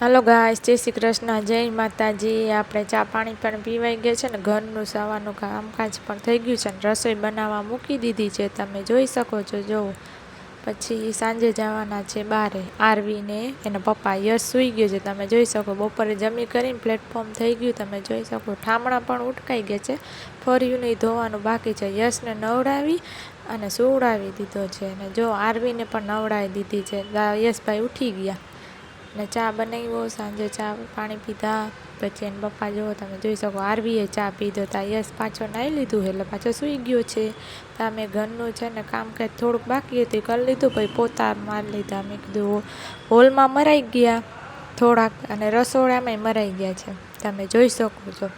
હાલો guys, જય શ્રી કૃષ્ણ, જય માતાજી. આપણે ચા પાણી પણ પીવાઈ ગયા છે ને ઘરનું સવારનું કામકાજ પણ થઈ ગયું છે ને રસોઈ બનાવવા મૂકી દીધી છે. તમે જોઈ શકો છો જોવો પછી સાંજે જવાના છે બારે. આરવીને એના પપ્પા યશ સૂઈ ગયો છે. તમે જોઈ શકો, બપોરે જમી કરીને પ્લેટફોર્મ થઈ ગયું. તમે જોઈ શકો, ઠામણા પણ ઉટકાઈ ગયા છે. ફર્યું નહીં, ધોવાનું બાકી છે. યશને નવડાવી અને સુવડાવી દીધો છે. અને જો, આરવીને પણ નવડાવી દીધી છે. યશભાઈ ઉઠી ગયા. ને ચા બનાવ્યો, સાંજે ચા પાણી પીધા, પછી એને પપ્પા જુઓ તમે જોઈ શકો, આરવીએ ચા પીધો તા યશ પાછો નાહી લીધું એટલે પાછો સૂઈ ગયો છે. તો અમે ઘરનું છે ને કામ કાજ થોડુંક બાકી હતું કરી લીધું, પછી પોતા મારી લીધા. મેં કીધું, હોલમાં મરાઈ ગયા, થોડાક, અને રસોડામાંય મરાઈ ગયા છે. તમે જોઈ શકો છો.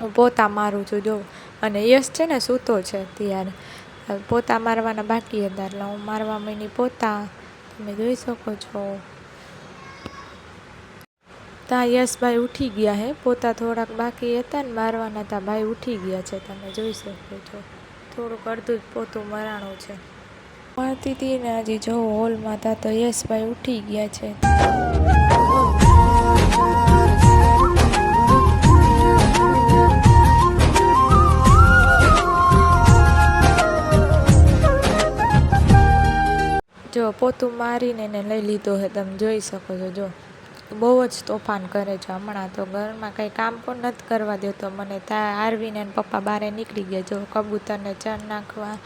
હું પોતા મારું છું, જો. અને યશ છે ને સૂતો છે ત્યારે પોતા મારવાના બાકી હતા, એટલે હું મારવા મહિની પોતા. તમે જોઈ શકો છો. ત્યાં યશભાઈ ઉઠી ગયા હે. પોતા થોડાક બાકી હતા ને મારવાના હતા ભાઈ ઉઠી ગયા છે. તમે જોઈ શકો છો. થોડુંક અડધું જ પોતું મરાણું છે. મળતી હતી ને હજી જો હોલમાં હતા તો યશભાઈ ઉઠી ગયા છે. જો પોતું મારીને એને લઈ લીધો છે તમે જોઈ શકો છો, જો. બહુ જ તોફાન કરે છે હમણાં તો. ઘરમાં કંઈ કામ પણ નથી કરવા દેતો. મને ત્યાં આરવીને પપ્પા બહાર નીકળી ગયા. જો કબૂતરને ચણ નાખવા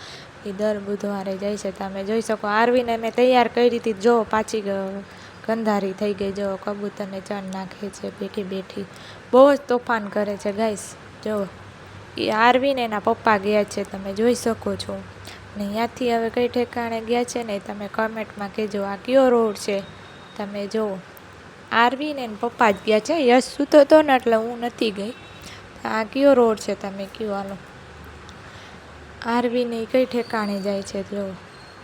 એ દર બુધવારે જાય છે. તમે જોઈ શકો આરવીને મેં તૈયાર કરી હતી. જો પાછી ગંધારી થઈ ગઈ. જો કબૂતરને ચણ નાખે છે બેઠી બેઠી. બહુ જ તોફાન કરે છે ગાઈસ. જો એ આરવીને એના પપ્પા ગયા છે. તમે જોઈ શકો છો. ને ત્યાંથી હવે કઈ ઠેકાણે ગયા છે ને તમે કમેન્ટમાં કહેજો. આ કયો રોડ છે? તમે જુઓ. આરવી ને પપ્પા જ ગયા છે. યશ સૂતો હતો ને એટલે હું નથી ગઈ. આ કયો રોડ છે તમે કયો હાલો. આરવીને કઈ ઠેકાણે જાય છે? જો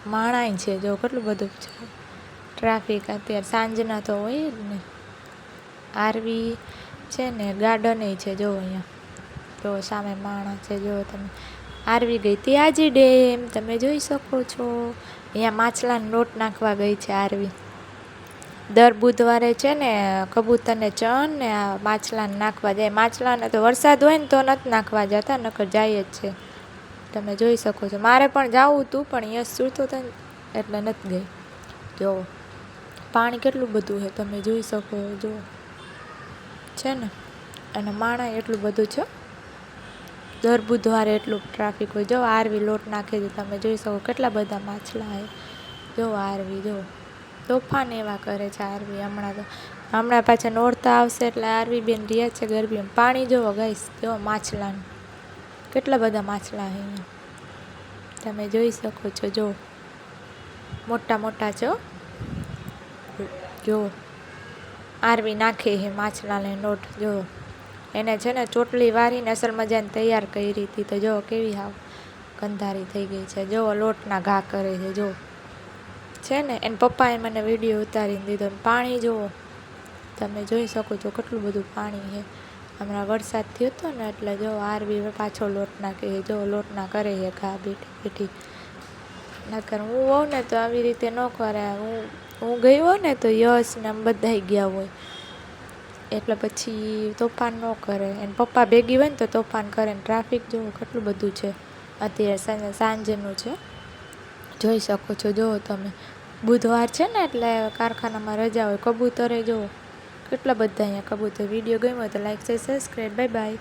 માણાય છે, જો કેટલું બધું છે. ટ્રાફિક અત્યારે સાંજના તો હોય જ ને. આરવી છે ને ગાર્ડને છે જો અહીંયા. તો સામે માણા છે, જો તમે. આરવી ગઈ ત્યાજી ડેમ, તમે જોઈ શકો છો. અહીંયા માછલાને લોટ નાખવા ગઈ છે આરવી. દર બુધવારે છે ને, કબૂતરને ચણ ને આ માછલાને નાખવા જાય. માછલાને તો વરસાદ હોય ને તો નથી નાખવા જતા, નકર જાય જ છે. તમે જોઈ શકો છો. મારે પણ જવું હતું, પણ યશ સૂતો હતો એટલે નથી ગઈ. જો, પાણી કેટલું બધું છે, તમે જોઈ શકો જો છે ને? અને માણા એટલું બધું છે. દર બુધવારે એટલું ટ્રાફિક હોય. જો આરવી લોટ નાખે છે, તમે જોઈ શકો કેટલા બધા માછલા છે. જો આરવી, જો. તોફાન એવા કરે છે આરવી. હમણાં તો, હમણાં પાછા નોરતા આવશે એટલે આરવી બેન રહ્યા છે ગરબીમાં. પાણી જોવો ગઈશ જો માછલાનું કેટલા બધા માછલા અહીંયા. તમે જોઈ શકો છો, જો. મોટા મોટા છો. જો. આરવી નાખે છે માછલાને લોટ જો. એને છે ને ચોટલી વારીને અસલ મજાને તૈયાર કરી હતી. તો જો કેવી હાવ ગંધારી થઈ ગઈ છે. જો લોટના ઘા કરે છે, જો. છે ને, એને પપ્પાએ મને વીડિયો ઉતારીને દીધો પાણી જુઓ. તમે જોઈ શકો છો કેટલું બધું પાણી છે. હમણાં વરસાદ થયો હતો ને, એટલે જો આરબી પાછો લોટ નાખે જો લોટ ના કરે છે ઘા બેઠી બેઠી. નકર હું હોઉં ને તો આવી રીતે ન કરે. હું હું ગઈ હોઉં ને તો યશ ને આમ બધા ગયા હોય. એટલે પછી તોફાન ન કરે. એને પપ્પા ભેગી હોય ને તો તોફાન કરે ને ટ્રાફિક જુઓ કેટલું બધું છે. અત્યારે સાંજે સાંજનું છે. જોઈ શકો છો, જુઓ તમે. બુધવાર છે ને, એટલે કારખાનામાં રજા હોય. કબૂતરે, જુઓ. કેટલા બધા અહીંયા કબૂતર. વીડિયો ગમ્યો તો લાઈક છે સબસ્ક્રાઈબ બાય બાય